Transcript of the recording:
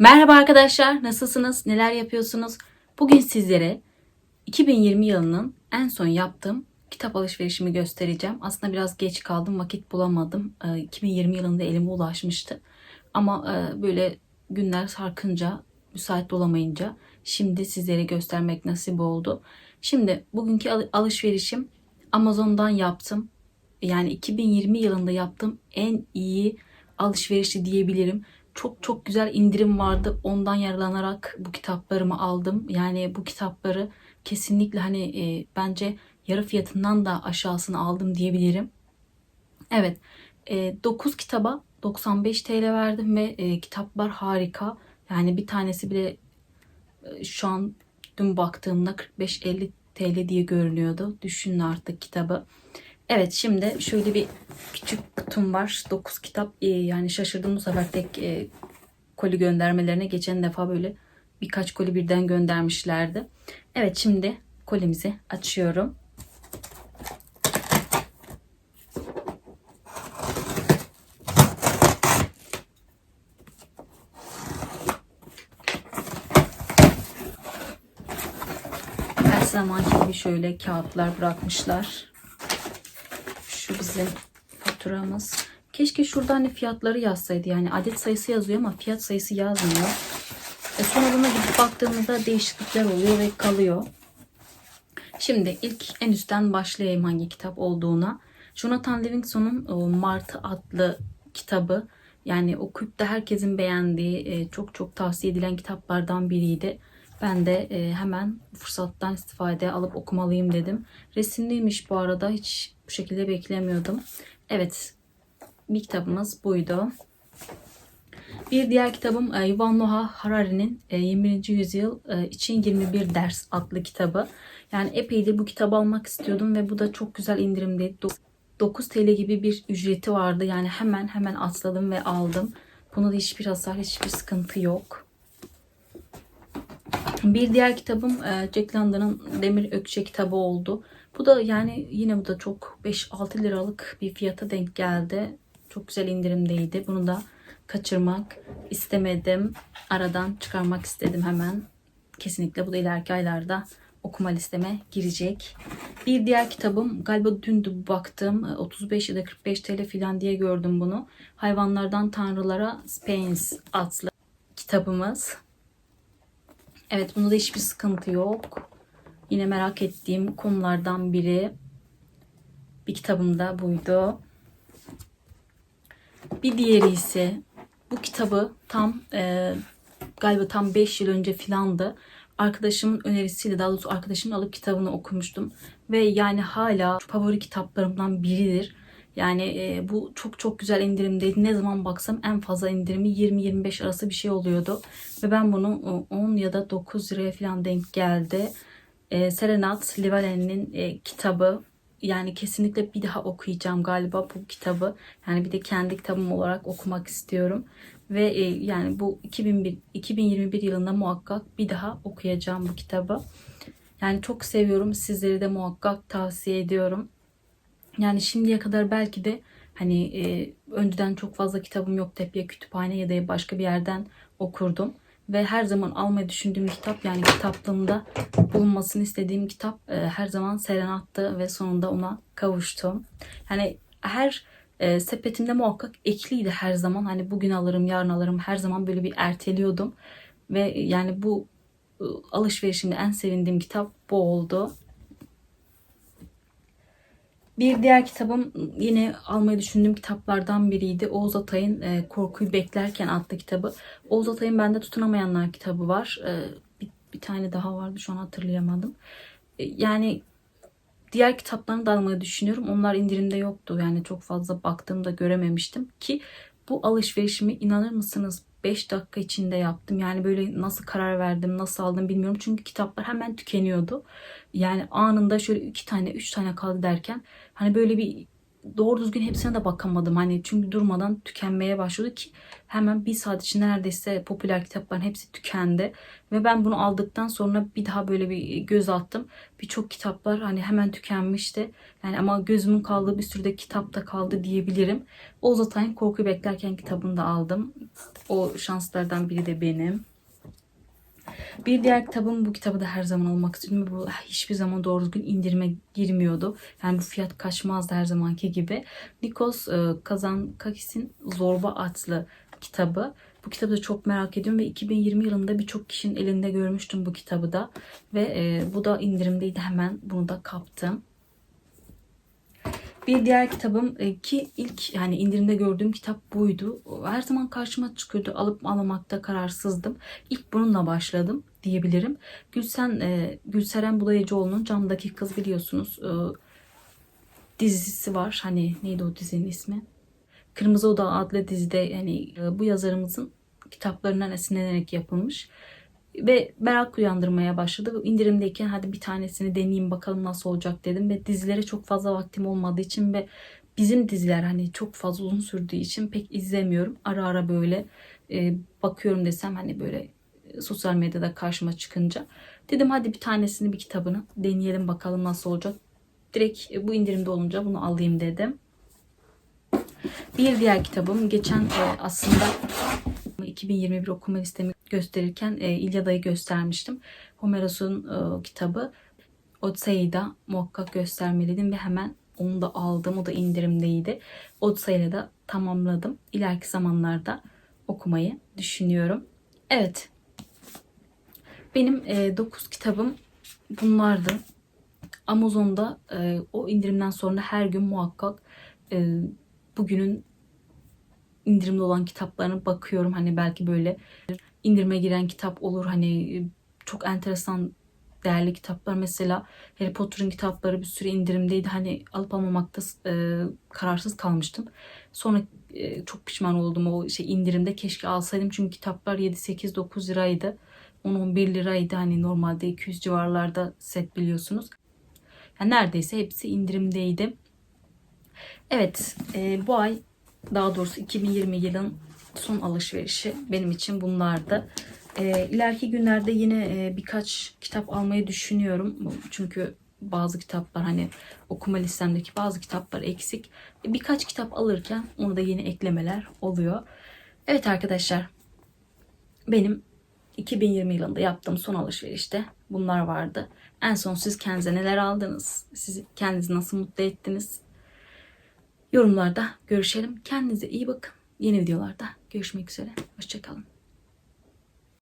Merhaba arkadaşlar, nasılsınız? Neler yapıyorsunuz? Bugün sizlere 2020 yılının en son yaptığım kitap alışverişimi göstereceğim. Aslında biraz geç kaldım, vakit bulamadım. Ee, 2020 yılında elime ulaşmıştı. Ama e, böyle günler sarkınca, müsait olamayınca şimdi sizlere göstermek nasip oldu. Şimdi bugünkü al- alışverişim Amazon'dan yaptım. Yani 2020 yılında yaptığım en iyi alışverişi diyebilirim. Çok çok güzel indirim vardı. Ondan yararlanarak bu kitaplarımı aldım. Yani bu kitapları kesinlikle hani e, bence yarı fiyatından da aşağısını aldım diyebilirim. Evet, e, 9 kitaba 95 TL verdim ve e, kitaplar harika. Yani bir tanesi bile e, şu an dün baktığımda 45-50 TL diye görünüyordu. Düşünün artık kitabı. Evet şimdi şöyle bir küçük kutum var. 9 kitap. Ee, yani şaşırdım bu sefer tek e, koli göndermelerine. Geçen defa böyle birkaç koli birden göndermişlerdi. Evet şimdi kolimizi açıyorum. Her zamanki gibi şöyle kağıtlar bırakmışlar. Bizim faturamız. Keşke şurada hani fiyatları yazsaydı. Yani adet sayısı yazıyor ama fiyat sayısı yazmıyor. E sonra buna gidip baktığımızda değişiklikler oluyor ve kalıyor. Şimdi ilk en üstten başlayayım hangi kitap olduğuna. Jonathan Livingston'un o Martı adlı kitabı. Yani okuyup da herkesin beğendiği, e, çok çok tavsiye edilen kitaplardan biriydi. Ben de e, hemen fırsattan istifade alıp okumalıyım dedim. Resimliymiş bu arada. Hiç bu şekilde beklemiyordum. Evet. Bir kitabımız buydu. Bir diğer kitabım e, Yuval Noah Harari'nin e, 21. yüzyıl e, için 21 ders adlı kitabı. Yani epeydir bu kitabı almak istiyordum ve bu da çok güzel indirimdeydi. 9 TL gibi bir ücreti vardı. Yani hemen hemen atladım ve aldım. Bunda da hiçbir hasar, hiçbir sıkıntı yok. Bir diğer kitabım e, Jack London'ın Demir Ökçe kitabı oldu. Bu da yani yine bu da çok 5-6 liralık bir fiyata denk geldi. Çok güzel indirimdeydi. Bunu da kaçırmak istemedim. Aradan çıkarmak istedim hemen. Kesinlikle bu da ileriki aylarda okuma listeme girecek. Bir diğer kitabım galiba dün de baktım 35 ya da 45 TL falan diye gördüm bunu. Hayvanlardan Tanrılara Spence adlı kitabımız. Evet bunda da hiçbir sıkıntı yok. Yine merak ettiğim konulardan biri. Bir kitabım da buydu. Bir diğeri ise bu kitabı tam e, galiba tam 5 yıl önce filandı. Arkadaşımın önerisiyle daha doğrusu arkadaşımın alıp kitabını okumuştum. Ve yani hala favori kitaplarımdan biridir. Yani e, bu çok çok güzel indirimdeydi. Ne zaman baksam en fazla indirimi 20-25 arası bir şey oluyordu. Ve ben bunu 10 ya da 9 liraya falan denk geldi. E, Serenat Livalen'in e, kitabı. Yani kesinlikle bir daha okuyacağım galiba bu kitabı. Yani bir de kendi kitabım olarak okumak istiyorum. Ve e, yani bu 2001, 2021 yılında muhakkak bir daha okuyacağım bu kitabı. Yani çok seviyorum. Sizleri de muhakkak tavsiye ediyorum. Yani şimdiye kadar belki de hani e, önceden çok fazla kitabım yoktu. Hep ya kütüphane ya da başka bir yerden okurdum. Ve her zaman almayı düşündüğüm kitap yani kitaplığımda bulunmasını istediğim kitap e, her zaman Serenat'tı ve sonunda ona kavuştum. Yani her e, sepetimde muhakkak ekliydi her zaman. Hani bugün alırım, yarın alırım. Her zaman böyle bir erteliyordum. Ve yani bu e, alışverişimde en sevindiğim kitap bu oldu. Bir diğer kitabım yine almayı düşündüğüm kitaplardan biriydi. Oğuz Atay'ın e, Korkuyu Beklerken adlı kitabı. Oğuz Atay'ın bende tutunamayanlar kitabı var. E, bir, bir tane daha vardı şu an hatırlayamadım. E, yani diğer kitaplarını da almayı düşünüyorum. Onlar indirimde yoktu. Yani çok fazla baktığımda görememiştim ki bu alışverişimi inanır mısınız 5 dakika içinde yaptım. Yani böyle nasıl karar verdim, nasıl aldım bilmiyorum. Çünkü kitaplar hemen tükeniyordu. Yani anında şöyle iki tane, üç tane kaldı derken hani böyle bir doğru düzgün hepsine de bakamadım. Hani çünkü durmadan tükenmeye başladı ki hemen bir saat içinde neredeyse popüler kitapların hepsi tükendi. Ve ben bunu aldıktan sonra bir daha böyle bir göz attım. Birçok kitaplar hani hemen tükenmişti. Yani ama gözümün kaldığı bir sürü de kitap da kaldı diyebilirim. Oğuz Atay'ın Korkuyu Beklerken kitabını da aldım. O şanslardan biri de benim. Bir diğer kitabım bu kitabı da her zaman almak istedim. Bu hiçbir zaman doğru düzgün indirime girmiyordu. Yani bu fiyat kaçmazdı her zamanki gibi. Nikos e, Kazankakis'in Zorba adlı kitabı. Bu kitabı da çok merak ediyorum ve 2020 yılında birçok kişinin elinde görmüştüm bu kitabı da. Ve e, bu da indirimdeydi hemen bunu da kaptım. Bir diğer kitabım e, ki ilk yani indirimde gördüğüm kitap buydu. Her zaman karşıma çıkıyordu. Alıp almamakta kararsızdım. İlk bununla başladım diyebilirim. Gülsen e, Gülseren Bulayıcıoğlu'nun Camdaki Kız biliyorsunuz. E, dizisi var. Hani neydi o dizinin ismi? Kırmızı Oda adlı dizide yani bu yazarımızın kitaplarından esinlenerek yapılmış ve merak uyandırmaya başladı. İndirimdeyken hadi bir tanesini deneyeyim bakalım nasıl olacak dedim ve dizilere çok fazla vaktim olmadığı için ve bizim diziler hani çok fazla uzun sürdüğü için pek izlemiyorum. Ara ara böyle e, bakıyorum desem hani böyle e, sosyal medyada karşıma çıkınca dedim hadi bir tanesini bir kitabını deneyelim bakalım nasıl olacak. Direkt e, bu indirimde olunca bunu alayım dedim. Bir diğer kitabım geçen e, aslında 2021 okuma listemi gösterirken e, İlyada'yı göstermiştim. Homeros'un e, kitabı Odyssey'i de muhakkak göstermeliydim ve hemen onu da aldım. O da indirimdeydi. Odyssey'le de tamamladım. İleriki zamanlarda okumayı düşünüyorum. Evet. Benim e, 9 kitabım bunlardı. Amazon'da e, o indirimden sonra her gün muhakkak e, bugünün indirimde olan kitaplarına bakıyorum. Hani belki böyle indirime giren kitap olur. Hani çok enteresan değerli kitaplar. Mesela Harry Potter'ın kitapları bir süre indirimdeydi. Hani alıp almamakta e, kararsız kalmıştım. Sonra e, çok pişman oldum o şey indirimde. Keşke alsaydım çünkü kitaplar 7-8-9 liraydı. 10-11 liraydı. Hani normalde 200 civarlarda set biliyorsunuz. Yani neredeyse hepsi indirimdeydi. Evet e, bu ay daha doğrusu 2020 yılın son alışverişi benim için bunlardı. E, ileriki günlerde yine e, birkaç kitap almayı düşünüyorum. Çünkü bazı kitaplar hani okuma listemdeki bazı kitaplar eksik. E, birkaç kitap alırken onu da yeni eklemeler oluyor. Evet arkadaşlar benim 2020 yılında yaptığım son alışverişte bunlar vardı. En son siz kendinize neler aldınız? Siz kendinizi nasıl mutlu ettiniz? Yorumlarda görüşelim. Kendinize iyi bakın. Yeni videolarda görüşmek üzere. Hoşçakalın.